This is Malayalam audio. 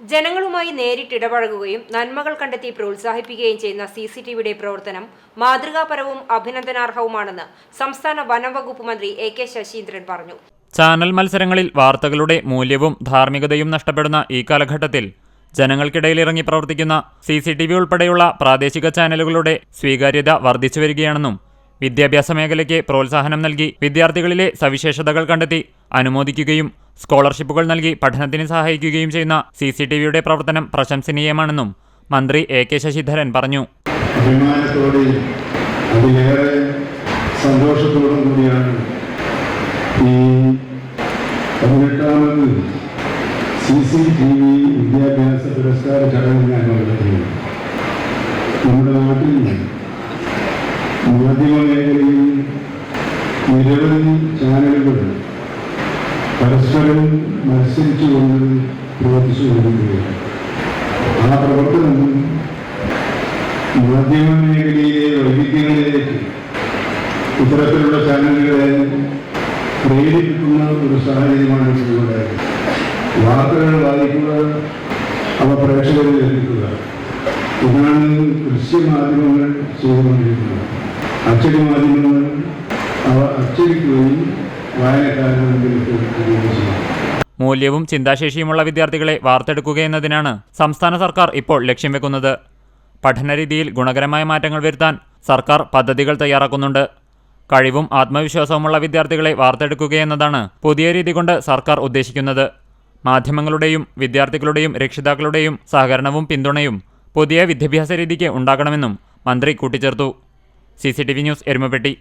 ജനങ്ങളുമായി നേരിട്ട് ഇടപഴകുകയും നന്മകൾ കണ്ടെത്തി പ്രോത്സാഹിപ്പിക്കുകയും ചെയ്യുന്ന സി സി ടി വിയുടെ പ്രവർത്തനം മാതൃകാപരവും അഭിനന്ദനാർഹവുമാണെന്ന് സംസ്ഥാന വനം വകുപ്പ് മന്ത്രി എ കെ ശശീന്ദ്രൻ പറഞ്ഞു. ചാനൽ മത്സരങ്ങളിൽ വാർത്തകളുടെ മൂല്യവും ധാർമ്മികതയും നഷ്ടപ്പെടുന്ന ഈ കാലഘട്ടത്തിൽ ജനങ്ങൾക്കിടയിൽ ഇറങ്ങി പ്രവർത്തിക്കുന്ന സി സി ടി വി ഉൾപ്പെടെയുള്ള പ്രാദേശിക ചാനലുകളുടെ സ്വീകാര്യത വർദ്ധിച്ചു വരികയാണെന്നും വിദ്യാഭ്യാസ മേഖലയ്ക്ക് പ്രോത്സാഹനം നൽകി വിദ്യാർത്ഥികളിലെ സവിശേഷതകൾ കണ്ടെത്തി അനുമോദിക്കുകയും സ്കോളർഷിപ്പുകൾ നൽകി പഠനത്തിന് സഹായിക്കുകയും ചെയ്യുന്ന സി സി ടി വിയുടെ പ്രവർത്തനം പ്രശംസനീയമാണെന്നും മന്ത്രി എ കെ ശശിധരൻ പറഞ്ഞു. ഈ വിദ്യാഭ്യാസ പുരസ്കാര ചടങ്ങ് ഞാൻ നമ്മുടെ നാട്ടിൽ മാധ്യമ മേഖലയിൽ നിരവധി ചാനലുകൾ പരസ്പരം മത്സരിച്ചുകൊണ്ട് പ്രവർത്തിച്ചു കൊണ്ടിരിക്കുകയാണ്. ആ പ്രവർത്തനം മാധ്യമ മേഖലയിലെ വൈവിധ്യങ്ങളിലേക്ക് ഇത്തരത്തിലുള്ള ചാനലുകളെ പ്രേരിപ്പിക്കുന്ന ഒരു സാഹചര്യമാണ് ഇപ്പോഴുണ്ടായത് വാർത്തകൾ വായിക്കുക അവ പ്രേക്ഷകരിൽ എത്തിക്കുക. ഇതാണ് ദൃശ്യമാധ്യമങ്ങൾ ചെയ്തുകൊണ്ടിരിക്കുന്നത്. അച്ചടി മാധ്യമങ്ങൾ അവ അച്ചടിക്കുകയും മുമ്പിലേക്ക് മൂല്യവും ചിന്താശേഷിയുമുള്ള വിദ്യാർത്ഥികളെ വാർത്തെടുക്കുക എന്നതിനാണ് സംസ്ഥാന സർക്കാർ ഇപ്പോൾ ലക്ഷ്യം വെക്കുന്നത്. പഠനരീതിയിൽ ഗുണകരമായ മാറ്റങ്ങൾ വരുത്താൻ സർക്കാർ പദ്ധതികൾ തയ്യാറാക്കുന്നുണ്ട്. കഴിവും ആത്മവിശ്വാസവുമുള്ള വിദ്യാർത്ഥികളെ വാർത്തെടുക്കുക എന്നതാണ് പുതിയ രീതി കൊണ്ട് സർക്കാർ ഉദ്ദേശിക്കുന്നത്. മാധ്യമങ്ങളുടെയും വിദ്യാർത്ഥികളുടെയും രക്ഷിതാക്കളുടെയും സഹകരണവും പിന്തുണയും പുതിയ വിദ്യാഭ്യാസ രീതിക്ക് ഉണ്ടാകണമെന്നും മന്ത്രി കൂട്ടിച്ചേർത്തു. C C T V news Erumapetty